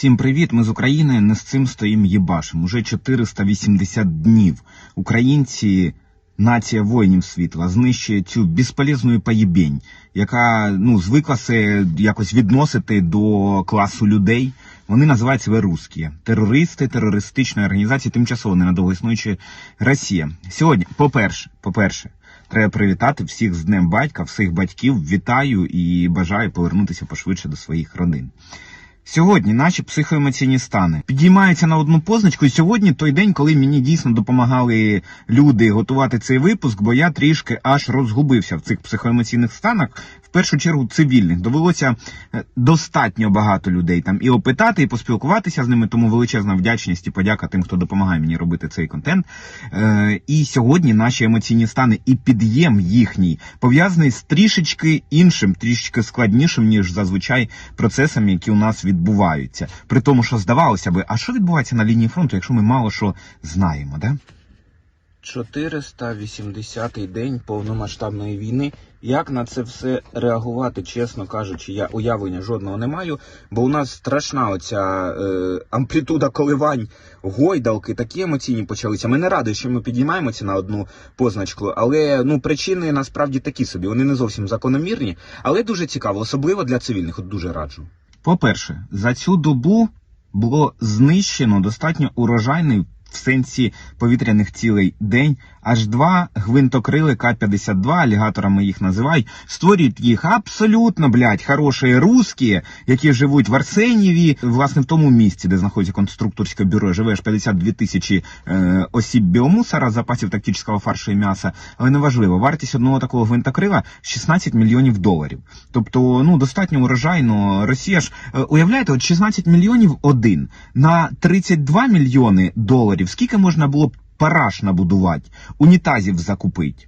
Всім привіт! Ми з України не з цим стоїм їбашем. Уже 480 днів. Українці, нація воїнів світла, знищує цю безполезну поєбень, яка ну звикла се якось відносити до класу людей. Вони називають себе русські терористи терористичної організації, тимчасово ненадовго існуючої Росія. Сьогодні, по-перше, по-перше, треба привітати всіх з Днем батька, всіх батьків. Вітаю і бажаю повернутися пошвидше до своїх родин. Сьогодні наші психоемоційні стани підіймаються на одну позначку. І сьогодні той день, коли мені дійсно допомагали люди готувати цей випуск, бо я трішки аж розгубився в цих психоемоційних станах. Першу чергу цивільних довелося е, достатньо багато людей там і опитати, і поспілкуватися з ними. Тому величезна вдячність і подяка тим, хто допомагає мені робити цей контент. Е, і сьогодні наші емоційні стани і під'єм їхній пов'язаний з трішечки іншим, трішечки складнішим ніж зазвичай процесами, які у нас відбуваються. При тому, що здавалося би, а що відбувається на лінії фронту, якщо ми мало що знаємо, да? 480-й день повномасштабної війни. Як на це все реагувати, чесно кажучи, я уявлення жодного не маю, бо у нас страшна оця е, амплітуда коливань, гойдалки, такі емоційні почалися. Ми не раді, що ми підіймаємося на одну позначку, але ну причини насправді такі собі. Вони не зовсім закономірні, але дуже цікаво, особливо для цивільних. От дуже раджу. По-перше, за цю добу було знищено достатньо урожайний в сенсі повітряних цілей день. Аж два гвинтокрили К-52, алігаторами їх називають, створюють їх абсолютно, блядь, хороші русські, які живуть в Арсенєві, власне, в тому місці, де знаходиться конструкторське бюро, живе аж 52 тисячі е, осіб біомусора, запасів тактичного фаршу і м'яса. Але неважливо, вартість одного такого гвинтокрила 16 мільйонів доларів. Тобто, ну, достатньо урожайно. Росія ж, е, уявляєте, от 16 мільйонів один на 32 мільйони доларів. Скільки можна було б параш набудувати, унітазів закупити?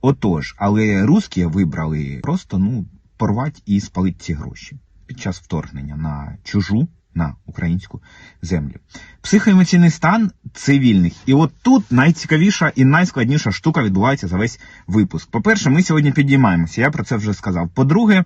Отож, але русські вибрали просто ну порвати і спалити ці гроші під час вторгнення на чужу. На українську землю. Психоемоційний стан цивільних. І от тут найцікавіша і найскладніша штука відбувається за весь випуск. По-перше, ми сьогодні підіймаємося, я про це вже сказав. По-друге,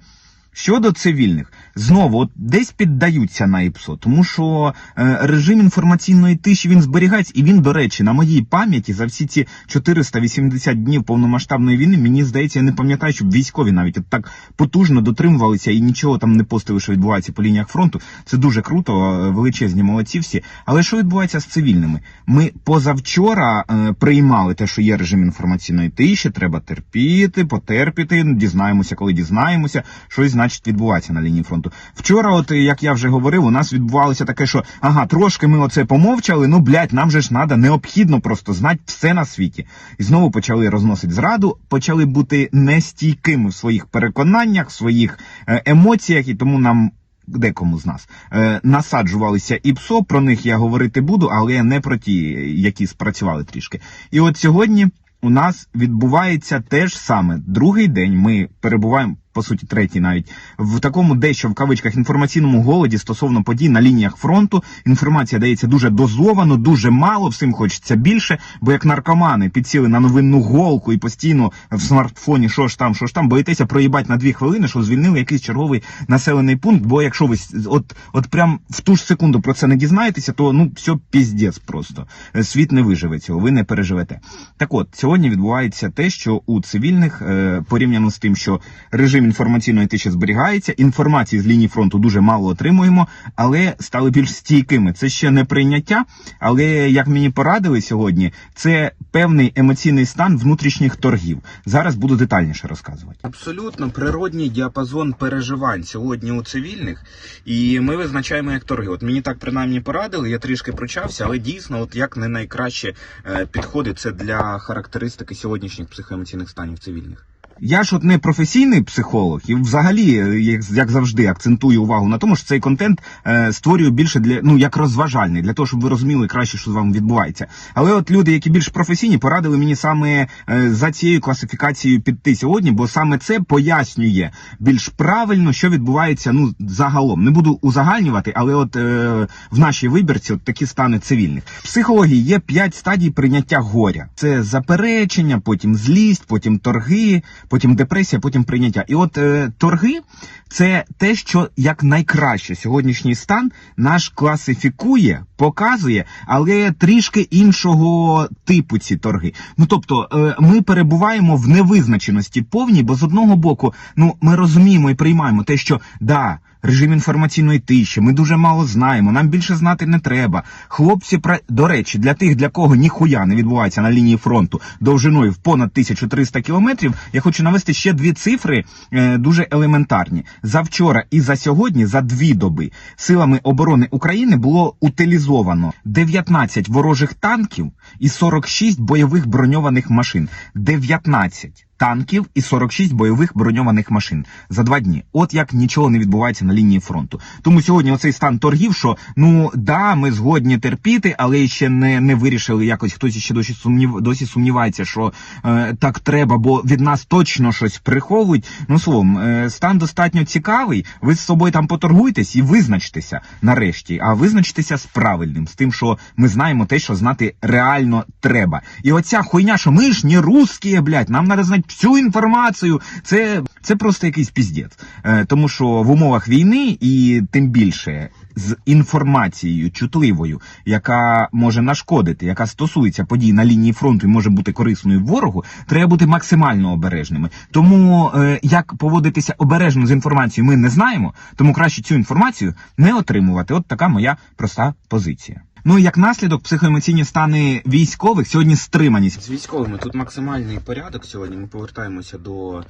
щодо цивільних, знову от десь піддаються на ІПСО, тому що е, режим інформаційної тиші він зберігається, і він, до речі, на моїй пам'яті за всі ці 480 днів повномасштабної війни, мені здається, я не пам'ятаю, щоб військові навіть от так потужно дотримувалися і нічого там не постили, що відбувається по лініях фронту. Це дуже круто, е, величезні молодці всі. Але що відбувається з цивільними? Ми позавчора е, приймали те, що є режим інформаційної тиші, треба терпіти, потерпіти, дізнаємося, коли дізнаємося, щось значить відбувається на лінії фронту. Вчора, от як я вже говорив, у нас відбувалося таке, що ага, трошки ми оце помовчали. Ну блядь, нам же ж треба необхідно просто знати все на світі. І знову почали розносити зраду, почали бути нестійкими в своїх переконаннях, в своїх е, емоціях, і тому нам. Декому з нас е, насаджувалися і ПСО, про них я говорити буду, але не про ті, які спрацювали трішки. І от сьогодні у нас відбувається те ж саме. Другий день ми перебуваємо, по суті, третій навіть в такому дещо в кавичках інформаційному голоді стосовно подій на лініях фронту. Інформація дається дуже дозовано, дуже мало. Всім хочеться більше, бо як наркомани підсіли на новинну голку і постійно в смартфоні, що ж там, що ж там, боїтеся проїбати на дві хвилини, що звільнили якийсь черговий населений пункт. Бо якщо ви от, от прям в ту ж секунду про це не дізнаєтеся, то ну все піздець просто. Е, Світ не виживе цього, ви не переживете. Так от сьогодні відбувається те, що у цивільних е, порівняно з тим, що режим інформаційної тиші зберігається, інформації з лінії фронту дуже мало отримуємо, але стали більш стійкими. Це ще не прийняття, але як мені порадили сьогодні, це певний емоційний стан внутрішніх торгів. Зараз буду детальніше розказувати. Абсолютно природній діапазон переживань сьогодні у цивільних, і ми визначаємо як торги. От мені так принаймні порадили, я трішки прочався, але дійсно, от як не найкраще е, підходить це для характеристики сьогоднішніх психоемоційних станів цивільних. Я ж от не професійний психолог, і взагалі, е, як, як завжди, акцентую увагу на тому, що цей контент е, створюю більше для ну як розважальний, для того, щоб ви розуміли краще, що з вами відбувається. Але от люди, які більш професійні, порадили мені саме е, за цією класифікацією піти сьогодні, бо саме це пояснює більш правильно, що відбувається ну загалом. Не буду узагальнювати, але от е, в нашій вибірці от такі стани цивільних. В психології є п'ять стадій прийняття горя: це заперечення, потім злість, потім торги потім депресія, потім прийняття. І от е, торги це те, що як найкраще сьогоднішній стан наш класифікує, показує, але трішки іншого типу ці торги. Ну тобто, е, ми перебуваємо в невизначеності повній, бо з одного боку, ну ми розуміємо і приймаємо те, що да. Режим інформаційної тиші, ми дуже мало знаємо, нам більше знати не треба. Хлопці, до речі, для тих, для кого ніхуя не відбувається на лінії фронту довжиною в понад 1300 кілометрів, я хочу навести ще дві цифри е, дуже елементарні. За вчора і за сьогодні, за дві доби, силами оборони України було утилізовано 19 ворожих танків і 46 бойових броньованих машин. 19 танків і 46 бойових броньованих машин за два дні. От як нічого не відбувається на лінії фронту. Тому сьогодні оцей стан торгів, що ну да, ми згодні терпіти, але ще не, не вирішили якось. Хтось ще досі сумнів досі сумнівається, що е, так треба, бо від нас точно щось приховують. Ну словом, е, стан достатньо цікавий. Ви з собою там поторгуйтесь і визначтеся нарешті. А визначтеся з правильним, з тим, що ми знаємо те, що знати реально треба. І оця хуйня, що ми ж не русські, блядь, нам треба знати всю інформацію. Це, це просто якийсь піздець. Е, тому що в умовах війни і тим більше з інформацією чутливою, яка може нашкодити, яка стосується подій на лінії фронту і може бути корисною ворогу, треба бути максимально обережними. Тому е, як поводитися обережно з інформацією, ми не знаємо. Тому краще цю інформацію не отримувати. От така моя проста позиція. Ну і як наслідок, психоемоційні стани військових сьогодні стриманість. З військовими тут максимальний порядок сьогодні. Ми повертаємося до е,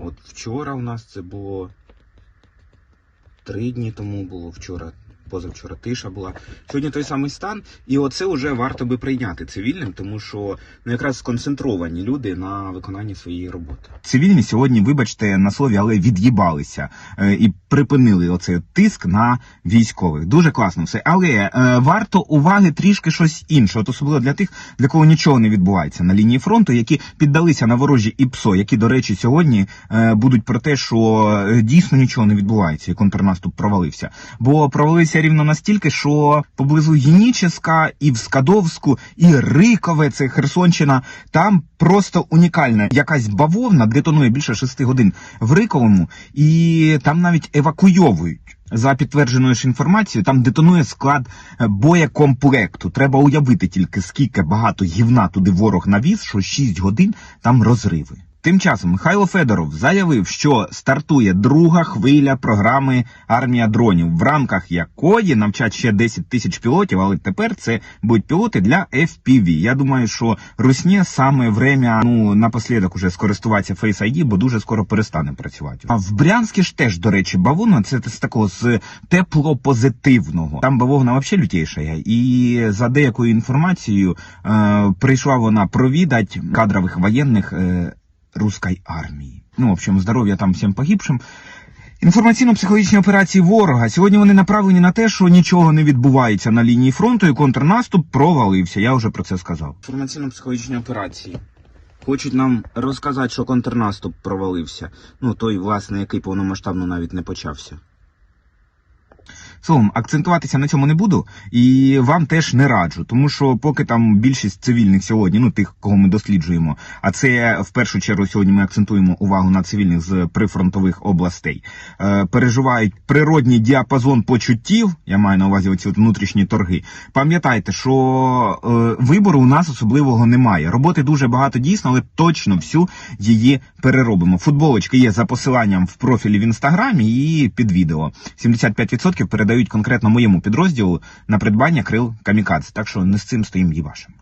от вчора. У нас це було три дні тому було вчора. Позавчора тиша була. Сьогодні той самий стан, і оце вже варто би прийняти цивільним, тому що ну якраз сконцентровані люди на виконанні своєї роботи. Цивільні сьогодні, вибачте, на слові, але від'їбалися е, і припинили оцей тиск на військових. Дуже класно все. Але е, варто уваги трішки щось інше, от особливо для тих, для кого нічого не відбувається на лінії фронту, які піддалися на ворожі ІПСО, які, до речі, сьогодні е, будуть про те, що е, дійсно нічого не відбувається, і контрнаступ провалився. Бо провалився рівно настільки, що поблизу Геніческа і в Скадовську, і Рикове, це Херсонщина, там просто унікальна якась бавовна детонує більше шести годин в Риковому, і там навіть евакуйовують. За підтвердженою ж інформацією, там детонує склад е, боєкомплекту. Треба уявити тільки скільки багато гівна туди ворог навіз, що 6 годин там розриви. Тим часом Михайло Федоров заявив, що стартує друга хвиля програми Армія дронів, в рамках якої навчать ще 10 тисяч пілотів, але тепер це будуть пілоти для FPV. Я думаю, що Русні саме время ну напослідок уже скористуватися Face ID, бо дуже скоро перестане працювати. А в Брянській ж теж, до речі, бавовна це з такого з теплопозитивного. Там бавовна взагалі лютейша. І за деякою інформацією е, прийшла вона провідать кадрових воєнних. Е, русской армії. Ну, в общем, здоров'я там всім погибшим. Інформаційно-психологічні операції ворога сьогодні вони направлені на те, що нічого не відбувається на лінії фронту, і контрнаступ провалився. Я вже про це сказав. Інформаційно-психологічні операції. Хочуть нам розказати, що контрнаступ провалився. Ну той, власне, який повномасштабно навіть не почався. Словом, акцентуватися на цьому не буду і вам теж не раджу, тому що поки там більшість цивільних сьогодні, ну тих, кого ми досліджуємо, а це в першу чергу сьогодні ми акцентуємо увагу на цивільних з прифронтових областей, е, переживають природній діапазон почуттів. Я маю на увазі оці внутрішні торги. Пам'ятайте, що е, вибору у нас особливого немає. Роботи дуже багато дійсно, але точно всю її переробимо. Футболочки є за посиланням в профілі в інстаграмі і під відео. 75% передають конкретно моєму підрозділу на придбання крил камікадзе. Так що не з цим стоїм їбашем.